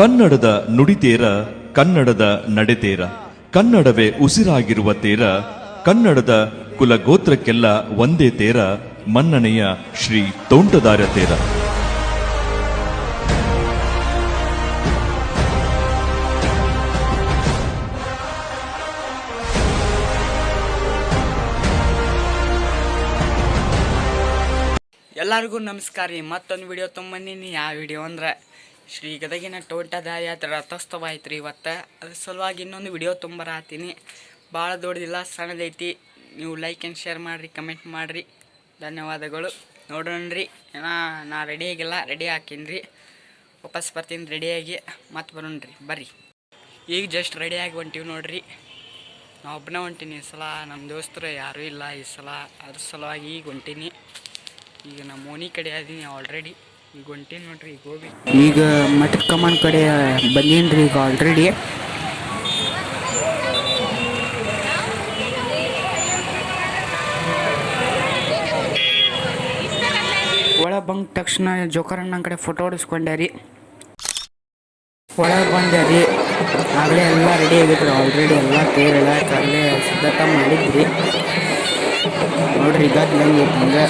ಕನ್ನಡದ ನುಡಿತೇರ ಕನ್ನಡದ ನಡೆತೇರ ಕನ್ನಡವೇ ಉಸಿರಾಗಿರುವ ತೇರ, ಕನ್ನಡದ ಕುಲಗೋತ್ರಕ್ಕೆಲ್ಲ ಒಂದೇ ತೇರ, ಮನ್ನಣೆಯ ಶ್ರೀ ತೋಂಟದಾರ ತೇರ. ಎಲ್ಲರಿಗೂ ನಮಸ್ಕಾರ ರೀ. ಮತ್ತೊಂದು ವಿಡಿಯೋ ತೊಗೊಂಬಂದೀನಿ ಯಾವ ವಿಡಿಯೋ ಅಂದ್ರೆ ಶ್ರೀ ಗದಗಿನ ತೋಟದ ಯಾತ್ರೆ ರಥೋತ್ಸವ ಆಯ್ತು ರೀ ಇವತ್ತು. ಅದ್ರ ಸಲುವಾಗಿ ಇನ್ನೊಂದು ವಿಡಿಯೋ ತುಂಬರಾತೀನಿ ಭಾಳ ದೊಡ್ಡದಿಲ್ಲ, ಸಣ್ಣದೈತಿ. ನೀವು ಲೈಕ್ ಆ್ಯಂಡ್ ಶೇರ್ ಮಾಡಿರಿ ಕಮೆಂಟ್ ಮಾಡಿರಿ. ಧನ್ಯವಾದಗಳು. ನೋಡೋಣ ರೀ ಏನೋ, ನಾ ರೆಡಿ ಆಗಿಲ್ಲ ರೆಡಿ ಹಾಕೀನಿ ರೀ ವಾಪಸ್ ಬರ್ತೀನಿ ರೆಡಿಯಾಗಿ ಮತ್ತೆ ಬರೋಣ್ರಿ, ಬರ್ರಿ. ಈಗ ಜಸ್ಟ್ ರೆಡಿಯಾಗಿ ಹೊಂಟೀವಿ ನೋಡ್ರಿ. ನಾ ಒಬ್ಬನೇ ಹೊಂಟೀನಿ ಈ ಸಲ. ನಮ್ಮ ದೋಸ್ತರು ಯಾರೂ ಇಲ್ಲ ಈ ಸಲ. ಅದ್ರ ಸಲುವಾಗಿ ಈಗ ಹೊಂಟೀನಿ. ಈಗ ನಮ್ಮ ಮೋನಿ ಕಡೆ ಆದೀನಿ ಆಲ್ರೆಡಿ ಈಗ ನೋಡ್ರಿ, ಈಗ ಈಗ ಮಠದ ಕಮಾನ್ ಕಡೆ ಬಂದೀನಿ ಈಗ ಆಲ್ರೆಡಿ ಒಳ ಬಂದ ತಕ್ಷಣ ಜೋಕರಣ್ಣ ಕಡೆ ಫೋಟೋ ಹೊಡಿಸ್ಕೊಂಡೆ ರೀ ಒಳಗೆ ಬಂದೆ ರೀ ಆಗಲೇ ಎಲ್ಲ ರೆಡಿ ಆಗಿದ್ರು ಆಲ್ರೆಡಿ ಎಲ್ಲ ತೇರೆಲ್ಲ ಅಲ್ಲೇ ಸಿದ್ಧತೆ ಮಾಡಿದ್ರಿ. ನೋಡ್ರಿ ಈಗ ಹಂಗೆ.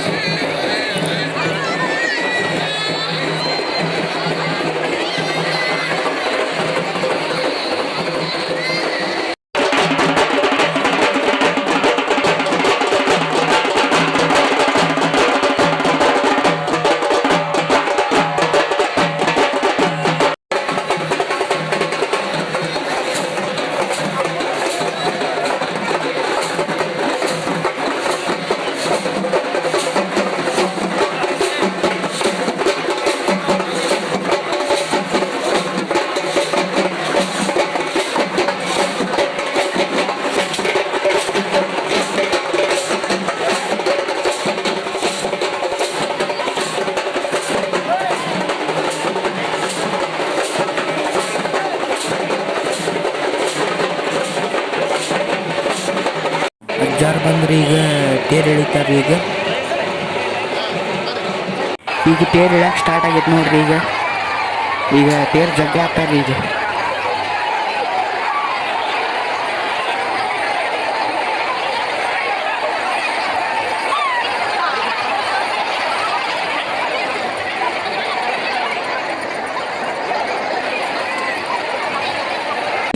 ಅಜ್ಜಾರ್ ಬಂದ್ರೆ ಈಗ ತೇರ್ ಎಳಿತಾರೆ ಈಗ. ಈಗ ತೇರ್ ಇಳಕ್ಕೆ ಸ್ಟಾರ್ಟ್ ಆಗೈತೆ ನೋಡ್ರಿ ಈಗ. ಈಗ ತೇರ್ ಜಗ್ಗಿ ಹಾಕ್ತಾರೆ ಈಗ.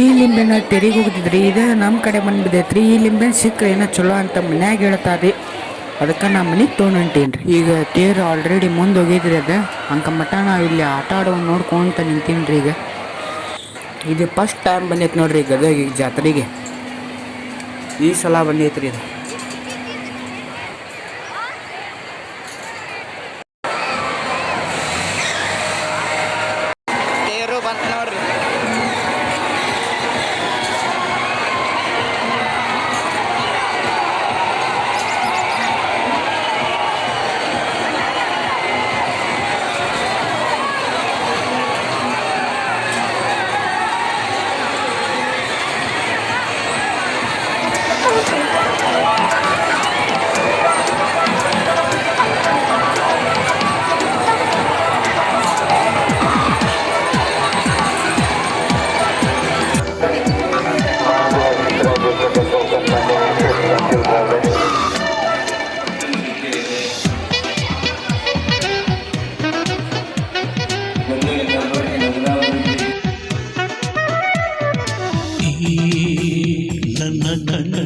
ಈ ಲಿಂಬೆನ ತೆರಿಗೆ ಹೋಗ್ತಿದ್ರಿ ಇದು ನಮ್ಮ ಕಡೆ ಬಂದ್ಬಿದ್ದೈತ್ರಿ ಈ ಲಿಂಬೆ ಸಿಕ್ಕರೆ ಏನೋ ಚಲೋ ಅಂತ ಮನ್ಯಾಗ ಹೇಳ್ತಾರೆ. ಅದಕ್ಕೆ ನಾ ಮನೆಗೆ ತೊಗೊಂಡೇನ್ರಿ ಈಗ ತೇರು ಆಲ್ರೆಡಿ ಮುಂದೆ ಹೋಗಿದ್ರಿ ಅದು. ಅಂಕಮಟ್ಟ ನಾವು ಇಲ್ಲಿ ಆಟ ಆಡೋ ನೋಡ್ಕೊಂತ ನಿಂತೀನಿ ಈಗ. ಇದು ಫಸ್ಟ್ ಟೈಮ್ ಬಂದೈತೆ ನೋಡ್ರಿ ಗದಗ ಈಗ ಜಾತ್ರೆಗೆ. ಈ ಸಲ ಬಂದೈತ್ರಿ ಇದು. 很难